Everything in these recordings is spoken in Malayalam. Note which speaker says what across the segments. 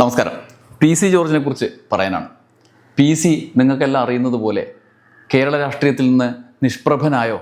Speaker 1: നമസ്കാരം. പി സി ജോർജിനെ കുറിച്ച് പറയാനാണ്. പി സി നിങ്ങൾക്കെല്ലാം അറിയുന്നത് പോലെ കേരള രാഷ്ട്രീയത്തിൽ നിന്ന് നിഷ്പ്രഭനായോ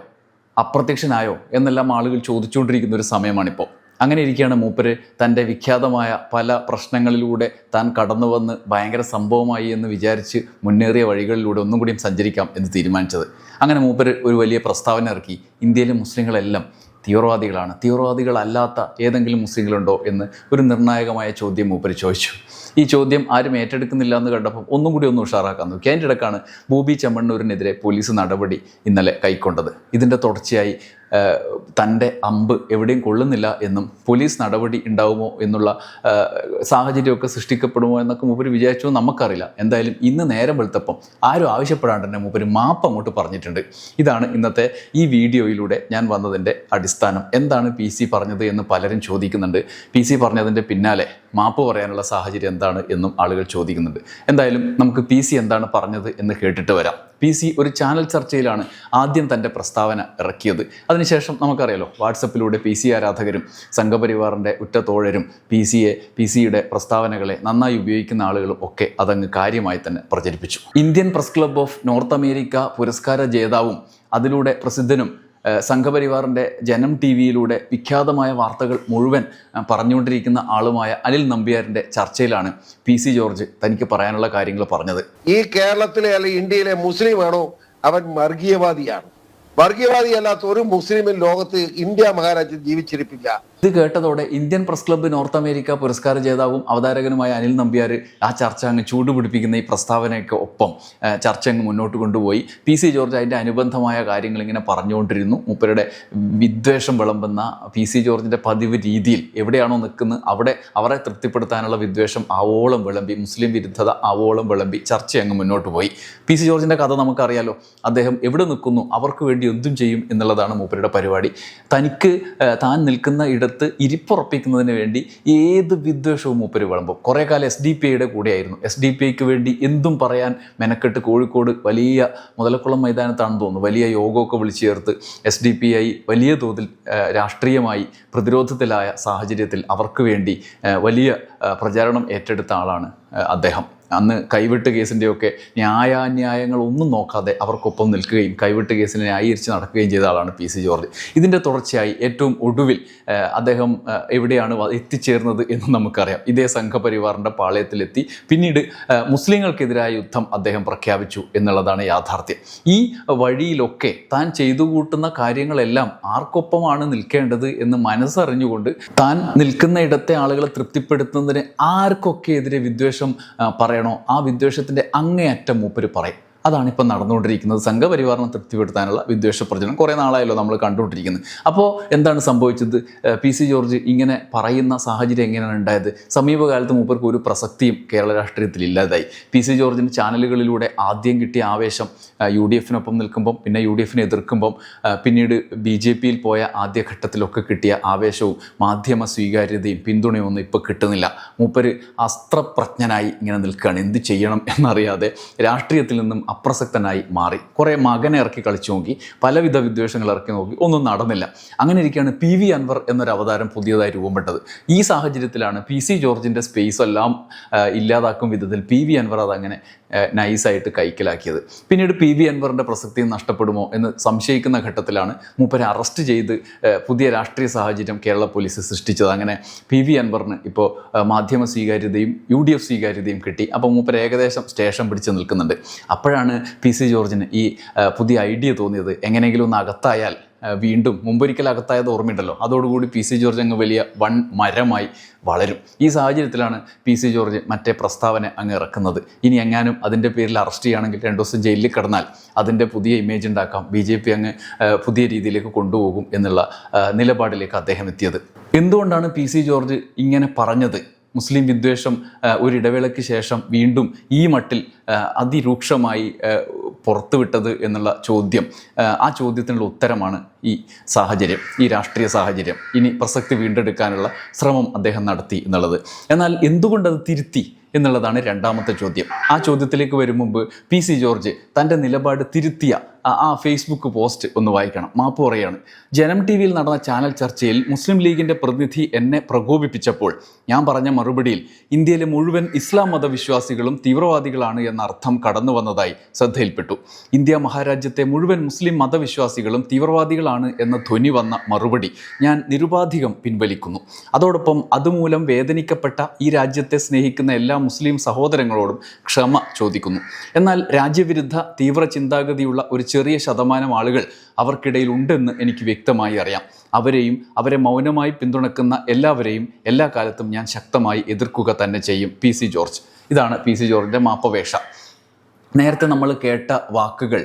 Speaker 1: അപ്രത്യക്ഷനായോ എന്നെല്ലാം ആളുകൾ ചോദിച്ചുകൊണ്ടിരിക്കുന്ന ഒരു സമയമാണിപ്പോൾ. അങ്ങനെ ഇരിക്കുകയാണ് മൂപ്പര് തന്റെ വിഖ്യാതമായ പല പ്രശ്നങ്ങളിലൂടെ താൻ കടന്നു വന്ന് ഭയങ്കര സംഭവമായി എന്ന് വിചാരിച്ച് മുന്നേറിയ വഴികളിലൂടെ ഒന്നും കൂടിയും സഞ്ചരിക്കാം എന്ന് തീരുമാനിച്ചത്. അങ്ങനെ മൂപ്പര് ഒരു വലിയ പ്രസ്താവന ഇറക്കി. ഇന്ത്യയിലെ മുസ്ലിങ്ങളെല്ലാം തീവ്രവാദികളാണ്. തീവ്രവാദികളല്ലാത്ത ഏതെങ്കിലും മുസ്ലിങ്ങളുണ്ടോ എന്ന് ഒരു നിർണായകമായ ചോദ്യം മൂപ്പര് ചോദിച്ചു. ഈ ചോദ്യം ആരും ഏറ്റെടുക്കുന്നില്ല എന്ന് കണ്ടപ്പോൾ ഒന്നും കൂടി ഒന്ന് ഉഷാറാക്കാൻ നോക്കി. അതിന്റെ ഇടക്കാണ് ബോബി ചെമ്മണ്ണൂരിനെതിരെ പോലീസ് നടപടി ഇന്നലെ കൈക്കൊണ്ടത്. ഇതിന്റെ തുടർച്ചയായി തന്റെ അമ്പ് എവിടെയും കൊള്ളുന്നില്ല എന്നും പോലീസ് നടപടി ഉണ്ടാവുമോ എന്നുള്ള സാഹചര്യമൊക്കെ സൃഷ്ടിക്കപ്പെടുമോ എന്നൊക്കെ മൂപ്പര് വിചാരിച്ചു നമുക്കറിയില്ല. എന്തായാലും ഇന്ന് നേരം വെളുത്തപ്പം ആരും ആവശ്യപ്പെടാണ്ട് തന്നെ മൂപ്പര് മാപ്പ് അങ്ങോട്ട് പറഞ്ഞിട്ടുണ്ട്. ഇതാണ് ഇന്നത്തെ ഈ വീഡിയോയിലൂടെ ഞാൻ വന്നതിന്റെ അടിസ്ഥാനം. എന്താണ് പി സി പറഞ്ഞത് എന്ന് പലരും ചോദിക്കുന്നുണ്ട്. പി സി പറഞ്ഞതിന്റെ പിന്നാലെ മാപ്പ് പറയാനുള്ള സാഹചര്യം എന്താണ് എന്നും ആളുകൾ ചോദിക്കുന്നുണ്ട്. എന്തായാലും നമുക്ക് പി സി എന്താണ് പറഞ്ഞത് എന്ന് കേട്ടിട്ട് വരാം. പി സി ഒരു ചാനൽ ചർച്ചയിലാണ് ആദ്യം തന്റെ പ്രസ്താവന ഇറക്കിയത്. അതിനുശേഷം നമുക്കറിയാലോ വാട്സപ്പിലൂടെ പി സി ആരാധകരും സംഘപരിവാറിന്റെ ഉറ്റത്തോഴരും പി സിയെ പി സിയുടെ പ്രസ്താവനകളെ നന്നായി ഉപയോഗിക്കുന്ന ആളുകളും ഒക്കെ അതങ്ങ് കാര്യമായി തന്നെ പ്രചരിപ്പിച്ചു. Indian Press Club of North America പുരസ്കാര ജേതാവും അതിലൂടെ പ്രസിദ്ധനും സംഘപരിവാറിന്റെ ജനം ടി വിയിലൂടെ വിഖ്യാതമായ വാർത്തകൾ മുഴുവൻ പറഞ്ഞുകൊണ്ടിരിക്കുന്ന ആളുമായ അനിൽ നമ്പ്യാരിന്റെ ചർച്ചയിലാണ് പി സി ജോർജ് തനിക്ക് പറയാനുള്ള കാര്യങ്ങൾ പറഞ്ഞത്.
Speaker 2: ഈ കേരളത്തിലെ അല്ലെങ്കിൽ ഇന്ത്യയിലെ മുസ്ലിമാണോ അവൻ വർഗീയവാദിയാണ്. വർഗീയവാദിയല്ലാത്ത ഒരു മുസ്ലിമിൽ ലോകത്ത് ഇന്ത്യ മഹാരാജ്യം ജീവിച്ചിരിപ്പില്ല.
Speaker 1: ഇത് കേട്ടതോടെ Indian Press Club North America പുരസ്കാര ജേതാവും അവതാരകനുമായ അനിൽ നമ്പ്യാർ ആ ചർച്ച അങ്ങ് ചൂടുപിടിപ്പിക്കുന്ന ഈ പ്രസ്താവനയ്ക്ക് ഒപ്പം ചർച്ച അങ്ങ് മുന്നോട്ട് കൊണ്ടുപോയി. പി സി ജോർജ് അതിന്റെ അനുബന്ധമായ കാര്യങ്ങൾ ഇങ്ങനെ പറഞ്ഞുകൊണ്ടിരുന്നു. മൂപ്പരുടെ വിദ്വേഷം വിളമ്പുന്ന പി സി ജോർജിന്റെ പതിവ് രീതിയിൽ എവിടെയാണോ നിൽക്കുന്നത് അവിടെ അവരെ തൃപ്തിപ്പെടുത്താനുള്ള വിദ്വേഷം ആവോളം വിളമ്പി മുസ്ലിം വിരുദ്ധത ആവോളം വിളമ്പി ചർച്ച അങ്ങ് മുന്നോട്ട് പോയി. പി സി ജോർജിന്റെ കഥ നമുക്കറിയാലോ അദ്ദേഹം എവിടെ നിൽക്കുന്നു അവർക്ക് വേണ്ടി എന്തും ചെയ്യും എന്നുള്ളതാണ് മൂപ്പരുടെ പരിപാടി. തനിക്ക് താൻ നിൽക്കുന്ന ഇടത്ത് ഇരിപ്പുറപ്പിക്കുന്നതിന് വേണ്ടി ഏത് വിദ്വേഷവും മൂപ്പര് വിളമ്പും. കുറേ കാലം എസ് ഡി പി ഐയുടെ കൂടെയായിരുന്നു. എസ് ഡി പി ഐക്ക് വേണ്ടി എന്തും പറയാൻ മെനക്കെട്ട് കോഴിക്കോട് വലിയ മുതലക്കുളം മൈതാനത്താണെന്ന് തോന്നുന്നു. വലിയ യോഗമൊക്കെ വിളിച്ചു ചേർത്ത് എസ് ഡി പി ഐ വലിയ തോതിൽ രാഷ്ട്രീയമായി പ്രതിരോധത്തിലായ സാഹചര്യത്തിൽ അവർക്ക് വേണ്ടി വലിയ പ്രചാരണം ഏറ്റെടുത്ത ആളാണ് അദ്ദേഹം. അന്ന് കൈവിട്ട് കേസിന്റെയൊക്കെ ന്യായാന്യായങ്ങൾ ഒന്നും നോക്കാതെ അവർക്കൊപ്പം നിൽക്കുകയും കൈവിട്ട് കേസിനെ ന്യായീകരിച്ച് നടക്കുകയും ചെയ്ത ആളാണ് പി സി ജോർജ്. ഇതിന്റെ തുടർച്ചയായി ഏറ്റവും ഒടുവിൽ അദ്ദേഹം എവിടെയാണ് എത്തിച്ചേർന്നത് എന്ന് നമുക്കറിയാം. ഇതേ സംഘപരിവാറിന്റെ പാളയത്തിലെത്തി പിന്നീട് മുസ്ലിങ്ങൾക്കെതിരായ യുദ്ധം അദ്ദേഹം പ്രഖ്യാപിച്ചു എന്നുള്ളതാണ് യാഥാർത്ഥ്യം. ഈ വഴിയിലൊക്കെ താൻ ചെയ്തു കൂട്ടുന്ന കാര്യങ്ങളെല്ലാം ആർക്കൊപ്പമാണ് നിൽക്കേണ്ടത് എന്ന് മനസ്സറിഞ്ഞുകൊണ്ട് താൻ നിൽക്കുന്ന ഇടത്തെ ആളുകളെ തൃപ്തിപ്പെടുത്തുന്നതിന് ആർക്കൊക്കെ എതിരെ വിദ്വേഷം ആ, പറയണോ? ആ വിദ്വേഷത്തിന്റെ അങ്ങേയറ്റം മൂപ്പര് പറയും. അതാണ് ഇപ്പം നടന്നുകൊണ്ടിരിക്കുന്നത്. സംഘപരിവാറിനെ തൃപ്തിപ്പെടുത്താനുള്ള വിദ്വേഷ പ്രചരണം കുറേ നാളായല്ലോ നമ്മൾ കണ്ടുകൊണ്ടിരിക്കുന്നത്. അപ്പോൾ എന്താണ് സംഭവിച്ചത്? പി സി ജോർജ് ഇങ്ങനെ പറയുന്ന സാഹചര്യം എങ്ങനെയാണ് ഉണ്ടായത്? സമീപകാലത്ത് മൂപ്പർക്ക് ഒരു പ്രസക്തിയും കേരള രാഷ്ട്രീയത്തിൽ ഇല്ലാതായി. പി സി ജോർജിന് ചാനലുകളിലൂടെ ആദ്യം കിട്ടിയ ആവേശം യു ഡി എഫിനൊപ്പം നിൽക്കുമ്പം പിന്നെ യു ഡി എഫിനെ എതിർക്കുമ്പം പിന്നീട് ബി ജെ പിയിൽ പോയ ആദ്യഘട്ടത്തിലൊക്കെ കിട്ടിയ ആവേശവും മാധ്യമ സ്വീകാര്യതയും പിന്തുണയും ഒന്നും ഇപ്പോൾ കിട്ടുന്നില്ല. മൂപ്പർ അസ്ത്രപ്രജ്ഞനായി ഇങ്ങനെ നിൽക്കുകയാണ്. എന്ത് ചെയ്യണം എന്നറിയാതെ രാഷ്ട്രീയത്തിൽ നിന്നും അപ്രസക്തനായി മാറി. കുറേ മകനെ ഇറക്കി കളിച്ചു നോക്കി പലവിധ വിദ്വേഷങ്ങൾ ഇറക്കി നോക്കി ഒന്നും നടന്നില്ല. അങ്ങനെ ഇരിക്കുകയാണ് പി വി അൻവർ എന്നൊരു അവതാരം പുതിയതായി രൂപപ്പെട്ടത്. ഈ സാഹചര്യത്തിലാണ് പി സി ജോർജിന്റെ സ്പേസ് എല്ലാം ഇല്ലാതാക്കും വിധത്തിൽ പി വി അൻവർ അതങ്ങനെ നൈസായിട്ട് കൈക്കലാക്കിയത്. പിന്നീട് പി വി അൻവറിന്റെ പ്രസക്തി നഷ്ടപ്പെടുമോ എന്ന് സംശയിക്കുന്ന ഘട്ടത്തിലാണ് മൂപ്പരെ അറസ്റ്റ് ചെയ്ത് പുതിയ രാഷ്ട്രീയ സാഹചര്യം കേരള പോലീസ് സൃഷ്ടിച്ചത്. അങ്ങനെ പി വി അൻവറിന് ഇപ്പോൾ മാധ്യമ സ്വീകാര്യതയും യു ഡി എഫ് സ്വീകാര്യതയും കിട്ടി. അപ്പോൾ മൂപ്പർ ഏകദേശം സ്റ്റേഷൻ പിടിച്ച് നിൽക്കുന്നുണ്ട്. അപ്പോഴാണ് പി സി ജോർജിന് ഈ പുതിയ ഐഡിയ തോന്നിയത്. എങ്ങനെയെങ്കിലും ഒന്ന് അകത്തായാൽ വീണ്ടും മുമ്പൊരിക്കൽ അകത്തായത് ഓർമ്മയുണ്ടല്ലോ. അതോടുകൂടി പി സി ജോർജ് അങ്ങ് വലിയ വൺ മരമായി വളരും. ഈ സാഹചര്യത്തിലാണ് പി സി ജോർജ് മറ്റേ പ്രസ്താവന അങ്ങ് ഇറക്കുന്നത്. ഇനി എങ്ങാനും അതിന്റെ പേരിൽ അറസ്റ്റ് ചെയ്യുകയാണെങ്കിൽ രണ്ട് ദിവസം ജയിലിൽ കിടന്നാൽ അതിന്റെ പുതിയ ഇമേജ് ഉണ്ടാക്കാം. ബി ജെ പി അങ്ങ് പുതിയ രീതിയിലേക്ക് കൊണ്ടുപോകും എന്നുള്ള നിലപാടിലേക്ക് അദ്ദേഹം എത്തിയത്. എന്തുകൊണ്ടാണ് പി സി ജോർജ് ഇങ്ങനെ പറഞ്ഞത്? മുസ്ലിം വിദ്വേഷം ഒരിടവേളയ്ക്ക് ശേഷം വീണ്ടും ഈ മട്ടിൽ അതിരൂക്ഷമായി പുറത്തുവിട്ടത് എന്നുള്ള ചോദ്യം ആ, ചോദ്യത്തിനുള്ള ഉത്തരമാണ് ഈ സാഹചര്യം ഈ രാഷ്ട്രീയ സാഹചര്യം. ഇനി പ്രസക്തി വീണ്ടെടുക്കാനുള്ള ശ്രമം അദ്ദേഹം നടത്തി എന്നുള്ളത്. എന്നാൽ എന്തുകൊണ്ടത് തിരുത്തി എന്നുള്ളതാണ് രണ്ടാമത്തെ ചോദ്യം. ആ ചോദ്യത്തിലേക്ക് വരും മുമ്പ് പി സി ജോർജ് തന്റെ നിലപാട് തിരുത്തിയ ആ- ഫേസ്ബുക്ക് പോസ്റ്റ് ഒന്ന് വായിക്കണം. മാപ്പ് പറയാണ്. ജനം ടി വിയിൽ നടന്ന ചാനൽ ചർച്ചയിൽ മുസ്ലിം ലീഗിന്റെ പ്രതിനിധി എന്നെ പ്രകോപിപ്പിച്ചപ്പോൾ ഞാൻ പറഞ്ഞ മറുപടിയിൽ ഇന്ത്യയിലെ മുഴുവൻ ഇസ്ലാം മതവിശ്വാസികളും തീവ്രവാദികളാണ് എന്ന അർത്ഥം കടന്നു വന്നതായി ശ്രദ്ധയിൽപ്പെട്ടു. ഇന്ത്യ മഹാരാജ്യത്തെ മുഴുവൻ മുസ്ലിം മതവിശ്വാസികളും തീവ്രവാദികളാണ് എന്ന ധ്വനി വന്ന മറുപടി ഞാൻ നിരുപാധികം പിൻവലിക്കുന്നു. അതോടൊപ്പം അതുമൂലം വേദനിക്കപ്പെട്ട ഈ രാജ്യത്തെ സ്നേഹിക്കുന്ന എല്ലാ മുസ്ലിം സഹോദരങ്ങളോടും ക്ഷമ ചോദിക്കുന്നു. എന്നാൽ രാജ്യവിരുദ്ധ തീവ്ര ചിന്താഗതിയുള്ള ഒരു ചെറിയ ശതമാനം ആളുകൾ അവർക്കിടയിൽ ഉണ്ടെന്ന് എനിക്ക് വ്യക്തമായി അറിയാം. അവരെയും അവരെ മൗനമായി പിന്തുണക്കുന്ന എല്ലാവരെയും എല്ലാ കാലത്തും ഞാൻ ശക്തമായി എതിർക്കുക തന്നെ ചെയ്യും. P C George. ഇതാണ് പി സി ജോർജിന്റെ മാപ്പപേക്ഷ നേരത്തെ നമ്മൾ കേട്ട വാക്കുകൾ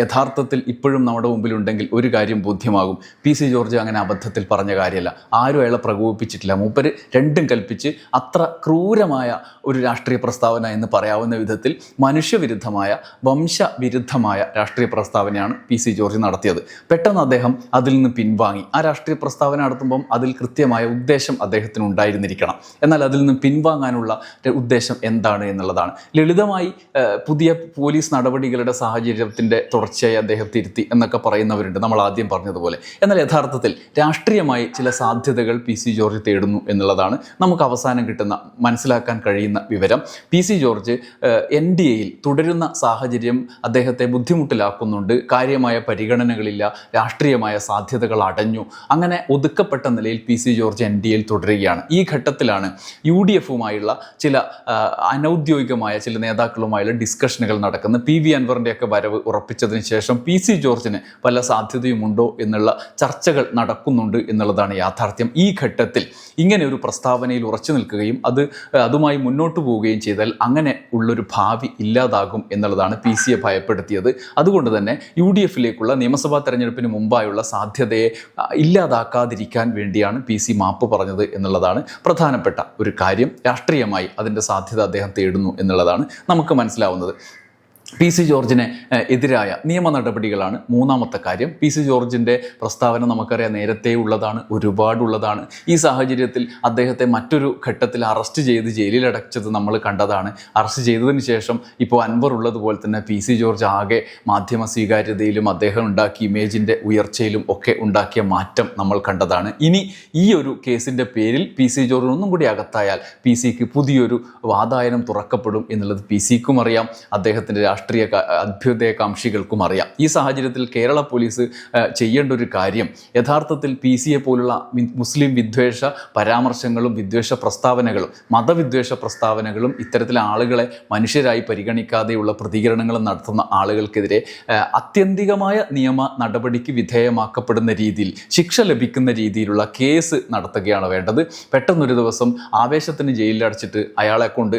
Speaker 1: യഥാർത്ഥത്തിൽ ഇപ്പോഴും നമ്മുടെ മുമ്പിലുണ്ടെങ്കിൽ ഒരു കാര്യം ബോധ്യമാകും. പി സി ജോർജ് അങ്ങനെ അബദ്ധത്തിൽ പറഞ്ഞ കാര്യമല്ല. ആരും അയാളെ പ്രകോപിപ്പിച്ചിട്ടില്ല. മൂപ്പർ രണ്ടും കൽപ്പിച്ച് അത്ര ക്രൂരമായ ഒരു രാഷ്ട്രീയ പ്രസ്താവന എന്ന് പറയാവുന്ന വിധത്തിൽ മനുഷ്യവിരുദ്ധമായ വംശവിരുദ്ധമായ രാഷ്ട്രീയ പ്രസ്താവനയാണ് പി സി ജോർജ് നടത്തിയത്. പെട്ടെന്ന് അദ്ദേഹം അതിൽ നിന്ന് പിൻവാങ്ങി. ആ രാഷ്ട്രീയ പ്രസ്താവന നടത്തുമ്പം അതിൽ കൃത്യമായ ഉദ്ദേശം അദ്ദേഹത്തിന് ഉണ്ടായിരുന്നിരിക്കണം. എന്നാൽ അതിൽ നിന്ന് പിൻവാങ്ങാനുള്ള ഉദ്ദേശം എന്താണ് എന്നുള്ളതാണ്. ലളിതമായി പുതിയ പോലീസ് നടപടികളുടെ സാഹചര്യത്തിന്റെ തുടർച്ചയായി അദ്ദേഹം തിരുത്തി എന്നൊക്കെ പറയുന്നവരുണ്ട്. നമ്മൾ ആദ്യം പറഞ്ഞതുപോലെ. എന്നാൽ യഥാർത്ഥത്തിൽ രാഷ്ട്രീയമായി ചില സാധ്യതകൾ പി സി ജോർജ് തേടുന്നു എന്നുള്ളതാണ് നമുക്ക് അവസാനം കിട്ടുന്ന മനസ്സിലാക്കാൻ കഴിയുന്ന വിവരം. P C George N D എയിൽ തുടരുന്ന സാഹചര്യം അദ്ദേഹത്തെ ബുദ്ധിമുട്ടിലാക്കുന്നുണ്ട്. കാര്യമായ പരിഗണനകളില്ല രാഷ്ട്രീയമായ സാധ്യതകൾ അടഞ്ഞു. അങ്ങനെ ഒതുക്കപ്പെട്ട നിലയിൽ P C George N D എയിൽ തുടരുകയാണ്. ഈ ഘട്ടത്തിലാണ് യു ഡി എഫുമായുള്ള ചില അനൌദ്യോഗികമായ ചില നേതാക്കളുമായുള്ള ഡിസ്കഷനുകൾ നടക്കുന്നത് പി വി അൻവറിന്റെയൊക്കെ വരവ് ഉറപ്പിച്ചതിന് ശേഷം പി സി ജോർജിന് വല്ല സാധ്യതയുമുണ്ടോ എന്നുള്ള ചർച്ചകൾ നടക്കുന്നുണ്ട് എന്നുള്ളതാണ് യാഥാർത്ഥ്യം. ഈ ഘട്ടത്തിൽ ഇങ്ങനെ ഒരു പ്രസ്താവനയിൽ ഉറച്ചു നിൽക്കുകയും അത് അതുമായി മുന്നോട്ട് പോവുകയും ചെയ്താൽ അങ്ങനെ ഉള്ളൊരു ഭാവി ഇല്ലാതാകും എന്നുള്ളതാണ് പി സിയെ ഭയപ്പെടുത്തിയത്. അതുകൊണ്ട് തന്നെ യു ഡി എഫിലേക്കുള്ള നിയമസഭാ തെരഞ്ഞെടുപ്പിന് മുമ്പായുള്ള സാധ്യതയെ ഇല്ലാതാക്കാതിരിക്കാൻ വേണ്ടിയാണ് പി സി മാപ്പ് പറഞ്ഞത് എന്നുള്ളതാണ് പ്രധാനപ്പെട്ട ഒരു കാര്യം. രാഷ്ട്രീയമായി അതിന്റെ സാധ്യത അദ്ദേഹം തേടുന്നു എന്നുള്ളതാണ് നമുക്ക് മനസ്സിലാവുന്നത്. പി സി ജോർജിന് എതിരായ നിയമ നടപടികളാണ് മൂന്നാമത്തെ കാര്യം. പി സി ജോർജിന്റെ പ്രസ്താവന നമുക്കറിയാം നേരത്തെ ഉള്ളതാണ് ഒരുപാടുള്ളതാണ്. ഈ സാഹചര്യത്തിൽ അദ്ദേഹത്തെ മറ്റൊരു ഘട്ടത്തിൽ അറസ്റ്റ് ചെയ്ത് ജയിലിലടച്ചത് നമ്മൾ കണ്ടതാണ്. അറസ്റ്റ് ചെയ്തതിന് ശേഷം ഇപ്പോൾ അൻവർ ഉള്ളതുപോലെ തന്നെ പി സി ജോർജ് ആകെ മാധ്യമ സ്വീകാര്യതയിലും അദ്ദേഹം ഉണ്ടാക്കിയ ഇമേജിന്റെ ഉയർച്ചയിലും ഒക്കെ ഉണ്ടാക്കിയ മാറ്റം നമ്മൾ കണ്ടതാണ്. ഇനി ഈ ഒരു കേസിന്റെ പേരിൽ പി സി ജോർജ് ഒന്നും കൂടി അകത്തായാൽ പി സിക്ക് പുതിയൊരു വാതായനം തുറക്കപ്പെടും എന്നുള്ളത് പി സിക്കും അറിയാം. അദ്ദേഹത്തിന്റെ രാഷ്ട്രീയ അഭ്യുദയകാംക്ഷികൾക്കും അറിയാം. ഈ സാഹചര്യത്തിൽ കേരള പോലീസ് ചെയ്യേണ്ട ഒരു കാര്യം യഥാർത്ഥത്തിൽ പി സിയെ പോലുള്ള മുസ്ലിം വിദ്വേഷ പരാമർശങ്ങളും വിദ്വേഷ പ്രസ്താവനകളും മതവിദ്വേഷ പ്രസ്താവനകളും ഇത്തരത്തിലെ ആളുകളെ മനുഷ്യരായി പരിഗണിക്കാതെയുള്ള പ്രതികരണങ്ങൾ നടത്തുന്ന ആളുകൾക്കെതിരെ അത്യന്തികമായ നിയമ നടപടിക്ക് വിധേയമാക്കപ്പെടുന്ന രീതിയിൽ ശിക്ഷ ലഭിക്കുന്ന രീതിയിലുള്ള കേസ് നടത്തുകയാണ് വേണ്ടത്. പെട്ടെന്നൊരു ദിവസം ആവേശത്തിന് ജയിലിലടച്ചിട്ട് അയാളെ കൊണ്ട്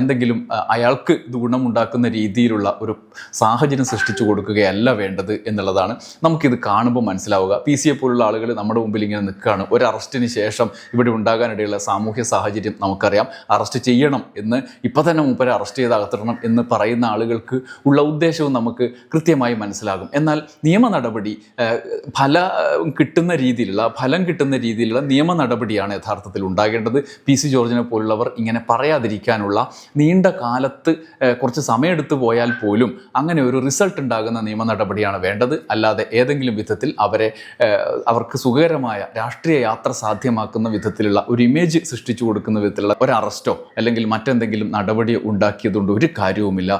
Speaker 1: എന്തെങ്കിലും അയാൾക്ക് ഗുണമുണ്ടാക്കുന്ന ഗുണമുണ്ടാക്കുന്ന രീതിയിലുള്ള ഒരു സാഹചര്യം സൃഷ്ടിച്ചു കൊടുക്കുകയല്ല വേണ്ടത് എന്നുള്ളതാണ് നമുക്കിത് കാണുമ്പോൾ മനസ്സിലാവുക. പി സിയെ പോലുള്ള ആളുകൾ നമ്മുടെ മുമ്പിൽ ഇങ്ങനെ നിൽക്കുകയാണ്. ഒരു അറസ്റ്റിന് ശേഷം ഇവിടെ ഉണ്ടാകാനിടയുള്ള സാമൂഹ്യ സാഹചര്യം നമുക്കറിയാം. അറസ്റ്റ് ചെയ്യണം എന്ന് ഇപ്പം തന്നെ മൂപ്പരെ അറസ്റ്റ് ചെയ്ത് അകത്തിടണം എന്ന് പറയുന്ന ആളുകൾക്ക് ഉള്ള ഉദ്ദേശവും നമുക്ക് കൃത്യമായി മനസ്സിലാകും. എന്നാൽ നിയമ നടപടി ഫല കിട്ടുന്ന രീതിയിലുള്ള ഫലം കിട്ടുന്ന രീതിയിലുള്ള നിയമ നടപടിയാണ് യഥാർത്ഥത്തിൽ ഉണ്ടാകേണ്ടത്. പി സി ജോർജിനെ പോലുള്ളവർ ഇങ്ങനെ പറയാതിരിക്കാനുള്ള നീണ്ട കാലത്ത് കുറച്ച് സമയമെടുത്ത് പോയാൽ പോലും അങ്ങനെ ഒരു റിസൾട്ട് ഉണ്ടാകുന്ന നിയമ നടപടിയാണ് വേണ്ടത്. അല്ലാതെ ഏതെങ്കിലും വിധത്തിൽ അവരെ അവർക്ക് സുഖകരമായ രാഷ്ട്രീയ യാത്ര സാധ്യമാക്കുന്ന വിധത്തിലുള്ള ഒരു ഇമേജ് സൃഷ്ടിച്ചു കൊടുക്കുന്ന വിധത്തിലുള്ള ഒരു അറസ്റ്റോ അല്ലെങ്കിൽ മറ്റെന്തെങ്കിലും നടപടിയോ ഉണ്ടാക്കിയതുകൊണ്ട് ഒരു കാര്യവുമില്ല.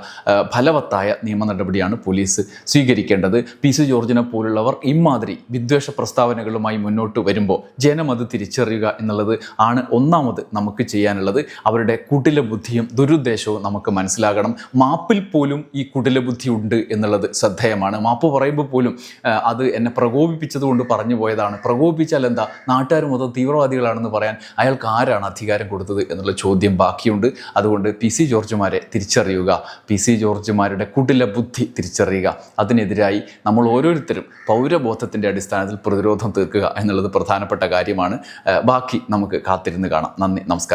Speaker 1: ഫലവത്തായ നിയമ നടപടിയാണ് പോലീസ് സ്വീകരിക്കേണ്ടത്. പി സി ജോർജിനെ പോലുള്ളവർ ഇമാതിരി വിദ്വേഷ പ്രസ്താവനകളുമായി മുന്നോട്ട് വരുമ്പോൾ ജനം അത് തിരിച്ചറിയുക എന്നുള്ളത് ആണ് ഒന്നാമത് നമുക്ക് ചെയ്യാനുള്ളത്. അവരുടെ കുടില ബുദ്ധിയും ദുരുദ്ദേശവും നമുക്ക് മനസ്സിലാകണം. മാപ്പിൽ പോലും ഈ കുടിലബുദ്ധി ഉണ്ട് എന്നുള്ളത് ശ്രദ്ധേയമാണ്. മാപ്പ് പറയുമ്പോൾ പോലും അത് എന്നെ പ്രകോപിപ്പിച്ചത് കൊണ്ട് പറഞ്ഞു പോയതാണ്. പ്രകോപിപ്പിച്ചാൽ എന്താ? നാട്ടുകാർ മൊത്തം തീവ്രവാദികളാണെന്ന് പറയാൻ അയാൾക്ക് ആരാണ് അധികാരം കൊടുത്തത് എന്നുള്ള ചോദ്യം ബാക്കിയുണ്ട്. അതുകൊണ്ട് പി സി ജോർജുമാരെ തിരിച്ചറിയുക. പി സി ജോർജുമാരുടെ കുടില ബുദ്ധി തിരിച്ചറിയുക. അതിനെതിരായി നമ്മൾ ഓരോരുത്തരും പൗരബോധത്തിന്റെ അടിസ്ഥാനത്തിൽ പ്രതിരോധം തീർക്കുക എന്നുള്ളത് പ്രധാനപ്പെട്ട കാര്യമാണ്. ബാക്കി നമുക്ക് കാത്തിരുന്ന് കാണാം. നന്ദി നമസ്കാരം.